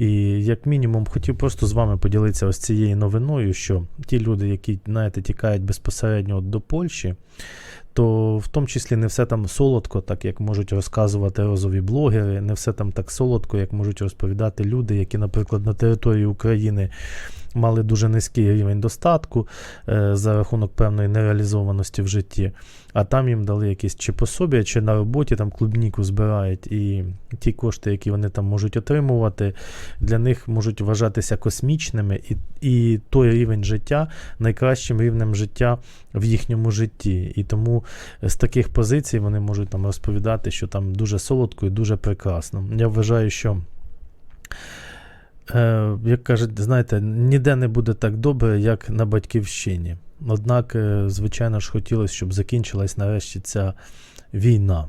І як мінімум хотів просто з вами поділитися ось цією новиною, що ті люди, які знаєте, тікають безпосередньо до Польщі, то в тому числі не все там солодко, так як можуть розказувати розові блогери, не все там так солодко, як можуть розповідати люди, які, наприклад, на території України мали дуже низький рівень достатку е, за рахунок певної нереалізованості в житті, а там їм дали якісь чи пособія, чи на роботі там клубніку збирають, і ті кошти, які вони там можуть отримувати, для них можуть вважатися космічними, і, і той рівень життя найкращим рівнем життя в їхньому житті. І тому з таких позицій вони можуть там розповідати, що там дуже солодко і дуже прекрасно. Я вважаю, що. Е, як кажуть, знаєте, ніде не буде так добре, як на батьківщині. Однак, е, звичайно ж, хотілося, щоб закінчилась нарешті ця війна.